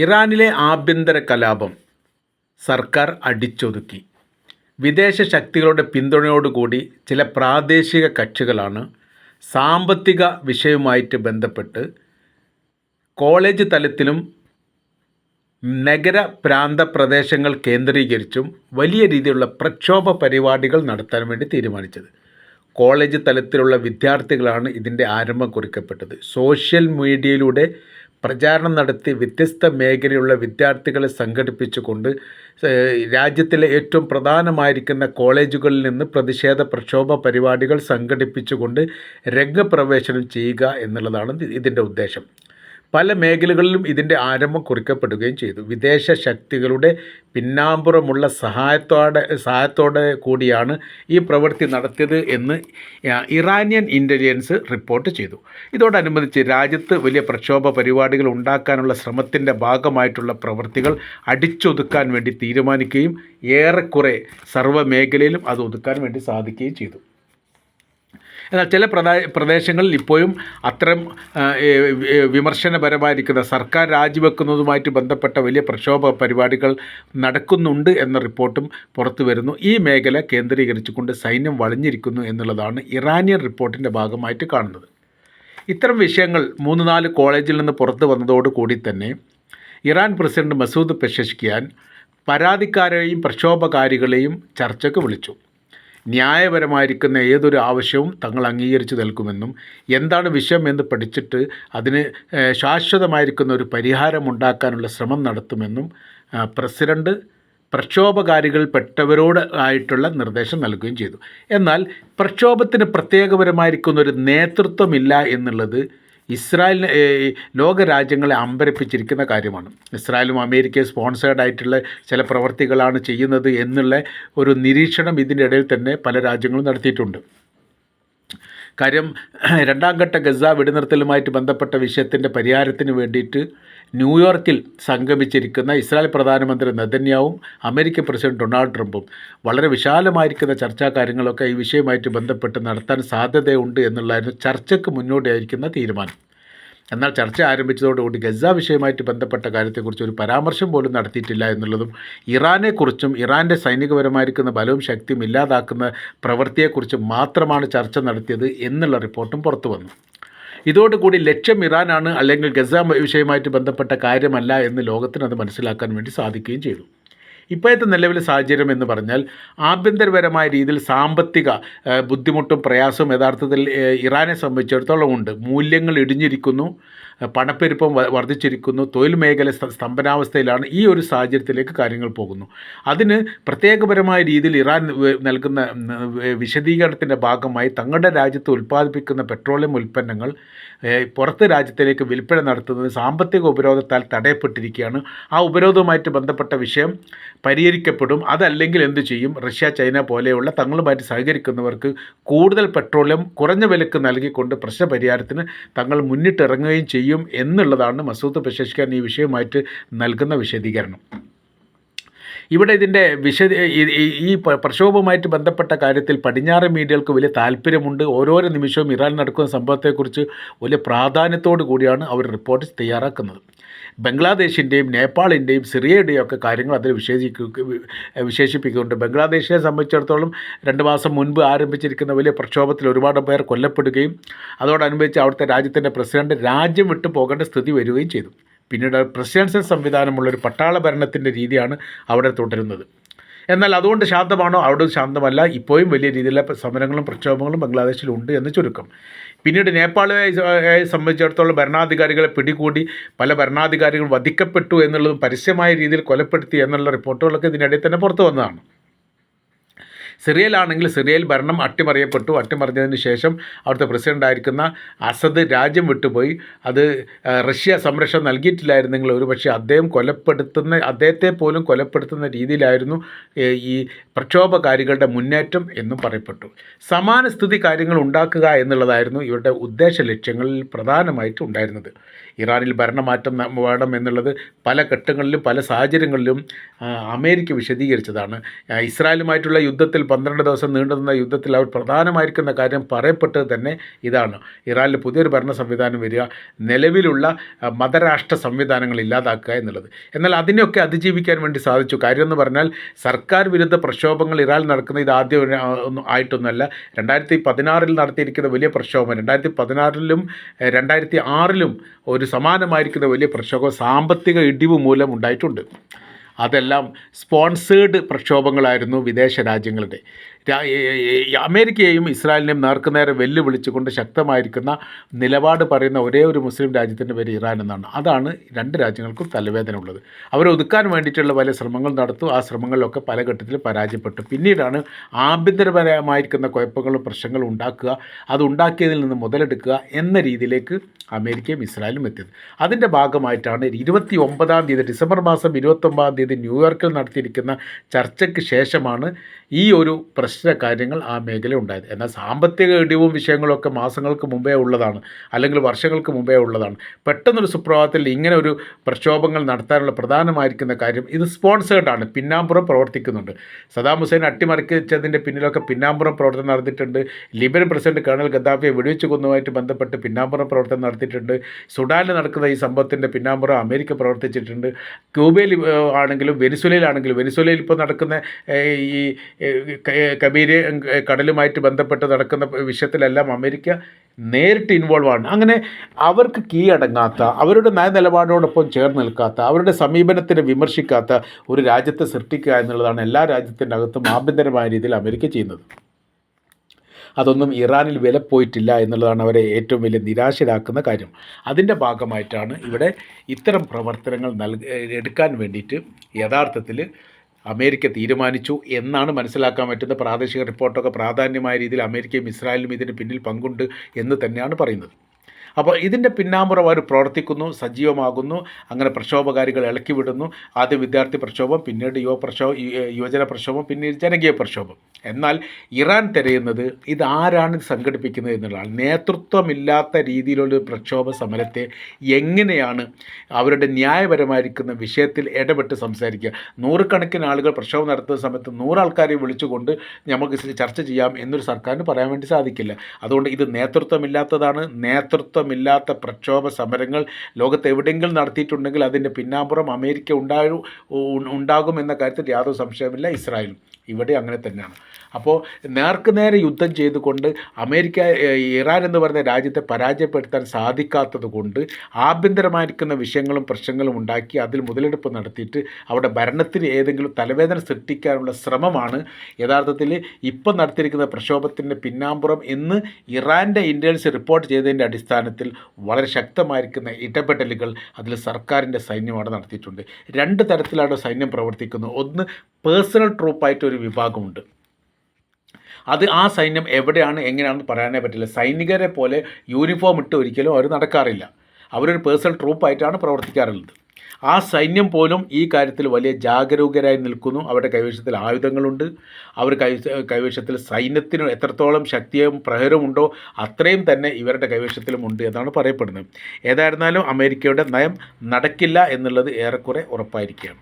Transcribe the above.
ഇറാനിലെ ആഭ്യന്തര കലാപം സർക്കാർ അടിച്ചൊതുക്കി. വിദേശ ശക്തികളുടെ പിന്തുണയോടുകൂടി ചില പ്രാദേശിക കക്ഷികളാണ് സാമ്പത്തിക വിഷയവുമായിട്ട് ബന്ധപ്പെട്ട് കോളേജ് തലത്തിലും നഗര പ്രാന്ത പ്രദേശങ്ങൾ കേന്ദ്രീകരിച്ചും വലിയ രീതിയിലുള്ള പ്രക്ഷോഭ പരിപാടികൾ നടത്താൻ വേണ്ടി തീരുമാനിച്ചത്. കോളേജ് തലത്തിലുള്ള വിദ്യാർത്ഥികളാണ് ഇതിന്റെ ആരംഭം കുറിക്കപ്പെട്ടത്. സോഷ്യൽ മീഡിയയിലൂടെ പ്രചാരണം നടത്തി വ്യത്യസ്ത മേഖലയിലുള്ള വിദ്യാർത്ഥികളെ സംഘടിപ്പിച്ചുകൊണ്ട് രാജ്യത്തിലെ ഏറ്റവും പ്രധാനമായിരിക്കുന്ന കോളേജുകളിൽ നിന്ന് പ്രതിഷേധ പ്രക്ഷോഭ പരിപാടികൾ സംഘടിപ്പിച്ചുകൊണ്ട് രംഗപ്രവേശനം ചെയ്യുക എന്നുള്ളതാണ് ഇത് ഇതിന്റെ ഉദ്ദേശം. പല മേഖലകളിലും ഇതിന്റെ ആരംഭം കുറിക്കപ്പെടുകയും ചെയ്തു. വിദേശ ശക്തികളുടെ പിന്നാമ്പുറമുള്ള സഹായത്തോടെ സഹായത്തോടെ കൂടിയാണ് ഈ പ്രവൃത്തി നടത്തിയത് എന്ന് ഇറാനിയൻ ഇന്റലിജൻസ് റിപ്പോർട്ട് ചെയ്തു. ഇതോടനുബന്ധിച്ച് രാജ്യത്ത് വലിയ പ്രക്ഷോഭ പരിപാടികൾ ഉണ്ടാക്കാനുള്ള ശ്രമത്തിന്റെ ഭാഗമായിട്ടുള്ള പ്രവൃത്തികൾ അടിച്ചൊതുക്കാൻ വേണ്ടി തീരുമാനിക്കുകയും ഏറെക്കുറെ സർവ മേഖലയിലും അത് ഒതുക്കാൻ വേണ്ടി സാധിക്കുകയും ചെയ്തു. എന്നാൽ ചില പ്രദാ പ്രദേശങ്ങളിൽ ഇപ്പോഴും അത്തരം വിമർശനപരമായിരിക്കുന്ന സർക്കാർ രാജിവെക്കുന്നതുമായിട്ട് ബന്ധപ്പെട്ട വലിയ പ്രക്ഷോഭ പരിപാടികൾ നടക്കുന്നുണ്ട് എന്ന റിപ്പോർട്ടും പുറത്തു വരുന്നു. ഈ മേഖല കേന്ദ്രീകരിച്ചുകൊണ്ട് സൈന്യം വളഞ്ഞിരിക്കുന്നു എന്നുള്ളതാണ് ഇറാനിയൻ റിപ്പോർട്ടിന്റെ ഭാഗമായിട്ട് കാണുന്നത്. ഇത്തരം വിഷയങ്ങൾ മൂന്ന് നാല് കോളേജിൽ നിന്ന് പുറത്തു വന്നതോടുകൂടി തന്നെ ഇറാൻ പ്രസിഡന്റ് മസൂദ് പെഷഷ്കിയാൻ പരാതിക്കാരെയും പ്രക്ഷോഭകാരികളെയും ചർച്ചയ്ക്ക് വിളിച്ചു. ന്യായപരമായിരിക്കുന്ന ഏതൊരു ആവശ്യവും തങ്ങൾ അംഗീകരിച്ചു നൽകുമെന്നും എന്താണ് വിഷയം എന്ന് പഠിച്ചിട്ട് അതിന് ശാശ്വതമായിരിക്കുന്ന ഒരു പരിഹാരം ഉണ്ടാക്കാനുള്ള ശ്രമം നടത്തുമെന്നും ആ, പ്രസിഡന്റ് പ്രക്ഷോഭകാരികൾ പെട്ടവരോട് ആയിട്ടുള്ള നിർദ്ദേശം നൽകുകയും ചെയ്തു. എന്നാൽ പ്രക്ഷോഭത്തിന് പ്രത്യേകപരമായിരിക്കുന്ന ഒരു നേതൃത്വമില്ല എന്നുള്ളത് ഇസ്രായേലിന് ലോക ലോകരാജ്യങ്ങളെ അമ്പരപ്പിച്ചിരിക്കുന്ന കാര്യമാണ്. ഇസ്രായേലും അമേരിക്കയും സ്പോൺസേഡ് ആയിട്ടുള്ള ചില പ്രവർത്തികളാണ് ചെയ്യുന്നത് എന്നുള്ള ഒരു നിരീക്ഷണം ഇതിന്റെ ഇടയിൽ തന്നെ പല രാജ്യങ്ങളും നടത്തിയിട്ടുണ്ട്. കാര്യം രണ്ടാം ഘട്ട ഗസ വെടിനിർത്തലുമായിട്ട് ബന്ധപ്പെട്ട വിഷയത്തിന്റെ പരിഹാരത്തിന് വേണ്ടിയിട്ട് ന്യൂയോർക്കിൽ സംഗമിച്ചിരിക്കുന്ന ഇസ്രായേൽ പ്രധാനമന്ത്രി നെതന്യാവും അമേരിക്കൻ പ്രസിഡന്റ് ഡൊണാൾഡ് ട്രംപും വളരെ വിശാലമായിരിക്കുന്ന ചർച്ചാ കാര്യങ്ങളൊക്കെ ഈ വിഷയവുമായിട്ട് ബന്ധപ്പെട്ട് നടത്താൻ സാധ്യതയുണ്ട് എന്നുള്ളതായിരുന്നു ചർച്ചയ്ക്ക് മുന്നോടിയായിരിക്കുന്ന തീരുമാനം. എന്നാൽ ചർച്ച ആരംഭിച്ചതോടുകൂടി ഗസ വിഷയമായിട്ട് ബന്ധപ്പെട്ട കാര്യത്തെക്കുറിച്ച് ഒരു പരാമർശം പോലും നടത്തിയിട്ടില്ല എന്നുള്ളതും ഇറാനെക്കുറിച്ചും ഇറാന്റെ സൈനികപരമായിരിക്കുന്ന ബലവും ശക്തിയും ഇല്ലാതാക്കുന്ന പ്രവൃത്തിയെക്കുറിച്ച് മാത്രമാണ് ചർച്ച നടത്തിയത് എന്നുള്ള റിപ്പോർട്ടും പുറത്തു വന്നു. ഇതോടുകൂടി ലക്ഷ്യം ഇറാനാണ് അല്ലെങ്കിൽ ഗസ വിഷയമായിട്ട് ബന്ധപ്പെട്ട കാര്യമല്ല എന്ന് ലോകത്തിന് അത് മനസ്സിലാക്കാൻ വേണ്ടി സാധിക്കുകയും ചെയ്തു. ഇപ്പോഴത്തെ നിലവിലെ സാഹചര്യം എന്ന് പറഞ്ഞാൽ ആഭ്യന്തരപരമായ രീതിയിൽ സാമ്പത്തിക ബുദ്ധിമുട്ടും പ്രയാസവും യഥാർത്ഥത്തിൽ ഇറാനെ സംബന്ധിച്ചിടത്തോളം ഉണ്ട്. മൂല്യങ്ങൾ ഇടിഞ്ഞിരിക്കുന്നു പണപ്പെരുപ്പം വർദ്ധിച്ചിരിക്കുന്നു തൊഴിൽ മേഖല സ്തംഭനാവസ്ഥയിലാണ് ഈ ഒരു സാഹചര്യത്തിലേക്ക് കാര്യങ്ങൾ പോകുന്നു. അതിന് പ്രത്യേകപരമായ രീതിയിൽ ഇറാൻ നൽകുന്ന വിശദീകരണത്തിന്റെ ഭാഗമായി തങ്ങളുടെ രാജ്യത്ത് ഉൽപ്പാദിപ്പിക്കുന്ന പെട്രോളിയം ഉൽപ്പന്നങ്ങൾ പുറത്ത് രാജ്യത്തിലേക്ക് വിൽപ്പന നടത്തുന്നത് സാമ്പത്തിക ഉപരോധത്താൽ തടയപ്പെട്ടിരിക്കുകയാണ്. ആ ഉപരോധവുമായിട്ട് ബന്ധപ്പെട്ട വിഷയം പരിഹരിക്കപ്പെടും. അതല്ലെങ്കിൽ എന്തു ചെയ്യും? റഷ്യ ചൈന പോലെയുള്ള തങ്ങളുമായിട്ട് സഹകരിക്കുന്നവർക്ക് കൂടുതൽ പെട്രോളിയം കുറഞ്ഞ വിലക്ക് നൽകിക്കൊണ്ട് പ്രശ്നപരിഹാരത്തിന് തങ്ങൾ മുന്നിട്ടിറങ്ങുകയും ചെയ്യും എന്നുള്ളതാണ് മസൂദ് പ്രശേഷിക്കാൻ ഈ വിഷയമായിട്ട് നൽകുന്ന വിശദീകരണം. ഇവിടെ ഇതിന്റെ വിശദ ഈ- പ്രക്ഷോഭവുമായിട്ട് ബന്ധപ്പെട്ട കാര്യത്തിൽ പടിഞ്ഞാറൻ മീഡിയകൾക്ക് വലിയ താല്പര്യമുണ്ട്. ഓരോരോ നിമിഷവും ഇറാൻ നടക്കുന്ന സംഭവത്തെക്കുറിച്ച് വലിയ പ്രാധാന്യത്തോടു കൂടിയാണ് അവർ റിപ്പോർട്ട് തയ്യാറാക്കുന്നത്. ബംഗ്ലാദേശിന്റെയും നേപ്പാളിന്റെയും സിറിയയുടെയും ഒക്കെ കാര്യങ്ങൾ അതിൽ വിശേഷിക്കുക വിശേഷിപ്പിക്കുന്നുണ്ട്. ബംഗ്ലാദേശിനെ സംബന്ധിച്ചിടത്തോളം രണ്ട് മാസം മുൻപ് ആരംഭിച്ചിരിക്കുന്ന വലിയ പ്രക്ഷോഭത്തിൽ ഒരുപാട് പേർ കൊല്ലപ്പെടുകയും അതോടനുബന്ധിച്ച് അവിടുത്തെ രാജ്യത്തിന്റെ പ്രസിഡന്റ് രാജ്യം വിട്ടു പോകേണ്ട സ്ഥിതി വരികയും ചെയ്തു. പിന്നീട് പ്രസിഡൻഷ്യൽ സംവിധാനമുള്ള ഒരു പട്ടാള ഭരണത്തിന്റെ രീതിയാണ് അവിടെ തുടരുന്നത്. എന്നാൽ അതുകൊണ്ട് ശാന്തമാണോ? അവിടെ ശാന്തമല്ല. ഇപ്പോഴും വലിയ രീതിയിലുള്ള സമരങ്ങളും പ്രക്ഷോഭങ്ങളും ബംഗ്ലാദേശിലുണ്ട് എന്ന് ചുരുക്കം. പിന്നീട് നേപ്പാളിനെ സംബന്ധിച്ചിടത്തോളം ഭരണാധികാരികളെ പിടികൂടി പല ഭരണാധികാരികൾ വധിക്കപ്പെട്ടു എന്നുള്ളതും പരസ്യമായ രീതിയിൽ കൊലപ്പെടുത്തി എന്നുള്ള റിപ്പോർട്ടുകളൊക്കെ ഇതിനിടയിൽ തന്നെ പുറത്തു വന്നതാണ്. സിറിയയിലാണെങ്കിൽ സിറിയയിൽ ഭരണം അട്ടിമറിയപ്പെട്ടു. അട്ടിമറിഞ്ഞതിന് ശേഷം അവിടുത്തെ പ്രസിഡന്റ് ആയിരിക്കുന്ന അസദ് രാജ്യം വിട്ടുപോയി. അത് റഷ്യ സംരക്ഷണം നൽകിയിട്ടില്ലായിരുന്നെങ്കിൽ ഒരുപക്ഷെ അദ്ദേഹം കൊലപ്പെടുത്തുന്ന അദ്ദേഹത്തെ പോലും കൊലപ്പെടുത്തുന്ന രീതിയിലായിരുന്നു ഈ പ്രക്ഷോഭകാരികളുടെ മുന്നേറ്റം എന്നും പറയപ്പെട്ടു. സമാന സ്ഥിതി കാര്യങ്ങൾ ഉണ്ടാക്കുക എന്നുള്ളതായിരുന്നു ഇവരുടെ ഉദ്ദേശ ലക്ഷ്യങ്ങളിൽ പ്രധാനമായിട്ട് ഉണ്ടായിരുന്നത്. ഇറാനിൽ ഭരണമാറ്റം വേണം എന്നുള്ളത് പല ഘട്ടങ്ങളിലും പല സാഹചര്യങ്ങളിലും അമേരിക്ക വിശദീകരിച്ചതാണ്. ഇസ്രായേലുമായിട്ടുള്ള യുദ്ധത്തിൽ പന്ത്രണ്ട് ദിവസം നീണ്ടുനിന്ന യുദ്ധത്തിൽ അവർ പ്രധാനമായിരിക്കുന്ന കാര്യം പറയപ്പെട്ടത് തന്നെ ഇതാണ്. ഇറാനിൽ പുതിയൊരു ഭരണ സംവിധാനം വരിക നിലവിലുള്ള മതരാഷ്ട്ര സംവിധാനങ്ങൾ ഇല്ലാതാക്കുക എന്നുള്ളത്. എന്നാൽ അതിനെയൊക്കെ അതിജീവിക്കാൻ വേണ്ടി സാധിച്ചു. കാര്യം എന്ന് പറഞ്ഞാൽ സർക്കാർ വിരുദ്ധ പ്രക്ഷോഭങ്ങൾ ഇറാനിൽ നടക്കുന്ന ഇത് ആദ്യം ഒന്നും ആയിട്ടൊന്നുമല്ല. രണ്ടായിരത്തി പതിനാറിൽ നടത്തിയിരിക്കുന്ന വലിയ പ്രക്ഷോഭം രണ്ടായിരത്തി പതിനാറിലും രണ്ടായിരത്തി ആറിലും ഒരു സമാനമായിരിക്കുന്ന വലിയ പ്രക്ഷോഭം സാമ്പത്തിക ഇടിവ് മൂലം ഉണ്ടായിട്ടുണ്ട്. അതെല്ലാം സ്പോൺസേഡ് പ്രക്ഷോഭങ്ങളായിരുന്നു വിദേശ രാജ്യങ്ങളുടെ. അമേരിക്കയെയും ഇസ്രായേലിനെയും നേർക്കുനേരെ വെല്ലുവിളിച്ചുകൊണ്ട് ശക്തമായിരിക്കുന്ന നിലപാട് പറയുന്ന ഒരേ ഒരു മുസ്ലിം രാജ്യത്തിന്റെ പേര് ഇറാൻ എന്നാണ്. അതാണ് രണ്ട് രാജ്യങ്ങൾക്കും തലവേദന ഉള്ളത് അവരെ ഒതുക്കാൻ വേണ്ടിയിട്ടുള്ള പല ശ്രമങ്ങൾ നടത്തു. ആ ശ്രമങ്ങളിലൊക്കെ പല ഘട്ടത്തിൽ പരാജയപ്പെട്ടു. പിന്നീടാണ് ആഭ്യന്തരപരമായിരിക്കുന്ന കുഴപ്പങ്ങളും പ്രശ്നങ്ങളും ഉണ്ടാക്കുക അത് ഉണ്ടാക്കിയതിൽ നിന്ന് മുതലെടുക്കുക എന്ന രീതിയിലേക്ക് അമേരിക്കയും ഇസ്രായേലും എത്തിയത്. അതിന്റെ ഭാഗമായിട്ടാണ് ഇരുപത്തി ഒമ്പതാം തീയതി ഡിസംബർ മാസം ഇരുപത്തൊമ്പതാം തീയതി ന്യൂയോർക്കിൽ നടത്തിയിരിക്കുന്ന ചർച്ചയ്ക്ക് ശേഷമാണ് ഈ ഒരു പ്രശ്ന കാര്യങ്ങൾ ആ മേഖല ഉണ്ടായത്. എന്നാൽ സാമ്പത്തിക ഇടിവും വിഷയങ്ങളൊക്കെ മാസങ്ങൾക്ക് മുമ്പേ ഉള്ളതാണ്. അല്ലെങ്കിൽ വർഷങ്ങൾക്ക് മുമ്പേ ഉള്ളതാണ്. പെട്ടെന്നൊരു സുപ്രഭാതത്തിൽ ഇങ്ങനെ ഒരു പ്രക്ഷോഭങ്ങൾ നടത്താനുള്ള പ്രധാനമായിരിക്കുന്ന കാര്യം ഇത് സ്പോൺസേർഡാണ് പിന്നാമ്പുറം പ്രവർത്തിക്കുന്നുണ്ട്. സദാം ഹുസൈൻ അട്ടിമറിച്ചതിന്റെ പിന്നിലൊക്കെ പിന്നാമ്പുറം പ്രവർത്തനം നടത്തിയിട്ടുണ്ട്. ലിബിയൻ പ്രസിഡന്റ് കേണൽ ഗദ്ദാഫിയെ വെടിവെച്ച് കൊന്നുമായിട്ട് ബന്ധപ്പെട്ട് പിന്നാമ്പുറം പ്രവർത്തനം നടത്തിയിട്ടുണ്ട്. സുഡാനിൽ നടക്കുന്ന ഈ സംഭവത്തിന്റെ പിന്നാമ്പുറം അമേരിക്ക പ്രവർത്തിച്ചിട്ടുണ്ട്. ക്യൂബയിൽ ആണെങ്കിലും വെനിസുലയിലാണെങ്കിലും വെനിസുലയിൽ ഇപ്പോൾ നടക്കുന്ന ഈ കബീര് കടലുമായിട്ട് ബന്ധപ്പെട്ട് നടക്കുന്ന വിഷയത്തിലെല്ലാം അമേരിക്ക നേരിട്ട് ഇൻവോൾവ് ആണ്. അങ്ങനെ അവർക്ക് കീഴടങ്ങാത്ത അവരുടെ നയനിലപാടോടൊപ്പം ചേർന്ന് നിൽക്കാത്ത അവരുടെ സമീപനത്തിനെ വിമർശിക്കാത്ത ഒരു രാജ്യത്തെ സൃഷ്ടിക്കുക എന്നുള്ളതാണ് എല്ലാ രാജ്യത്തിന്റെ അകത്തും ആഭ്യന്തരമായ രീതിയിൽ അമേരിക്ക ചെയ്യുന്നത്. അതൊന്നും ഇറാനിൽ വില പോയിട്ടില്ല എന്നുള്ളതാണ് അവരെ ഏറ്റവും വലിയ നിരാശരാക്കുന്ന കാര്യം. അതിന്റെ ഭാഗമായിട്ടാണ് ഇവിടെ ഇത്തരം പ്രവർത്തനങ്ങൾ നൽക എടുക്കാൻ വേണ്ടിയിട്ട് യഥാർത്ഥത്തിൽ അമേരിക്ക തീരുമാനിച്ചു എന്നാണ് മനസ്സിലാക്കാൻ പറ്റുന്ന പ്രാദേശിക റിപ്പോർട്ടൊക്കെ പ്രാധാന്യമായ രീതിയിൽ അമേരിക്കയും ഇസ്രായേലും ഇതിന് പിന്നിൽ പങ്കുണ്ട് എന്ന് തന്നെയാണ് പറയുന്നത്. അപ്പോൾ ഇതിന്റെ പിന്നാമ്പുറം അവർ പ്രവർത്തിക്കുന്നു സജീവമാകുന്നു അങ്ങനെ പ്രക്ഷോഭകാരികൾ ഇളക്കി വിടുന്നു. ആദ്യം വിദ്യാർത്ഥി പ്രക്ഷോഭം പിന്നീട് യുവ പ്രക്ഷോഭം യുവജന പ്രക്ഷോഭം പിന്നീട് ജനകീയ പ്രക്ഷോഭം. എന്നാൽ ഇറാൻ തിരയുന്നത് ഇത് ആരാണ് സംഘടിപ്പിക്കുന്നത് എന്നുള്ളതാണ്. നേതൃത്വമില്ലാത്ത രീതിയിലുള്ള പ്രക്ഷോഭ സമരത്തെ എങ്ങനെയാണ് അവരുടെ ന്യായപരമായിരിക്കുന്ന വിഷയത്തിൽ ഇടപെട്ട് സംസാരിക്കുക? നൂറുകണക്കിന് ആളുകൾ പ്രക്ഷോഭം നടത്തുന്ന സമയത്ത് നൂറാൾക്കാരെ വിളിച്ചുകൊണ്ട് നമുക്ക് ചർച്ച ചെയ്യാം എന്നൊരു സർക്കാരിന് പറയാൻ വേണ്ടി സാധിക്കില്ല. അതുകൊണ്ട് ഇത് നേതൃത്വമില്ലാത്തതാണ്. നേതൃത്വമില്ലാത്ത പ്രക്ഷോഭ സമരങ്ങൾ ലോകത്ത് എവിടെയെങ്കിലും നടത്തിയിട്ടുണ്ടെങ്കിൽ അതിന്റെ പിന്നാമ്പുറം അമേരിക്ക ഉണ്ടാകും ഉണ്ടാകും എന്ന കാര്യത്തിൽ യാതൊരു സംശയമില്ല ഇസ്രായേലും ഇവിടെ അങ്ങനെ തന്നെയാണ്. അപ്പോൾ നേർക്ക് നേരെ യുദ്ധം ചെയ്തുകൊണ്ട് അമേരിക്ക ഇറാൻ എന്ന് പറയുന്ന രാജ്യത്തെ പരാജയപ്പെടുത്താൻ സാധിക്കാത്തത് കൊണ്ട് ആഭ്യന്തരമായിരിക്കുന്ന വിഷയങ്ങളും പ്രശ്നങ്ങളും ഉണ്ടാക്കി അതിൽ മുതലെടുപ്പ് നടത്തിയിട്ട് അവിടെ ഭരണത്തിന് ഏതെങ്കിലും തലവേദന സൃഷ്ടിക്കാനുള്ള ശ്രമമാണ്. യഥാർത്ഥത്തിൽ ഇപ്പം നടത്തിയിരിക്കുന്ന പ്രക്ഷോഭത്തിന്റെ പിന്നാമ്പുറം എന്ന് ഇറാന്റെ ഇന്റലിജൻസ് റിപ്പോർട്ട് ചെയ്തതിന്റെ അടിസ്ഥാനത്തിൽ വളരെ ശക്തമായിരിക്കുന്ന ഇടപെടലുകൾ അതിൽ സർക്കാരിന്റെ സൈന്യം അവിടെ നടത്തിയിട്ടുണ്ട്. രണ്ട് തരത്തിലാണ് സൈന്യം പ്രവർത്തിക്കുന്നത്. ഒന്ന് പേഴ്സണൽ ട്രൂപ്പായിട്ട് ഒരു വിഭാഗമുണ്ട്. അത് ആ സൈന്യം എവിടെയാണ് എങ്ങനെയാണെന്ന് പറയാനേ പറ്റില്ല. സൈനികരെ പോലെ യൂണിഫോം ഇട്ട് ഒരിക്കലും അവർ നടക്കാറില്ല. അവരൊരു പേഴ്സണൽ ട്രൂപ്പായിട്ടാണ് പ്രവർത്തിക്കാറുള്ളത്. ആ സൈന്യം പോലും ഈ കാര്യത്തിൽ വലിയ ജാഗരൂകരായി നിൽക്കുന്നു. അവരുടെ കൈവശത്തിൽ ആയുധങ്ങളുണ്ട്. അവർ കൈ കൈവശത്തിൽ സൈന്യത്തിന് എത്രത്തോളം ശക്തിയും പ്രഹരമുണ്ടോ അത്രയും തന്നെ ഇവരുടെ കൈവശത്തിലും ഉണ്ട് എന്നാണ് പറയപ്പെടുന്നത്. ഏതായിരുന്നാലും അമേരിക്കയുടെ നയം നടക്കില്ല എന്നുള്ളത് ഏറെക്കുറെ ഉറപ്പായിരിക്കുകയാണ്.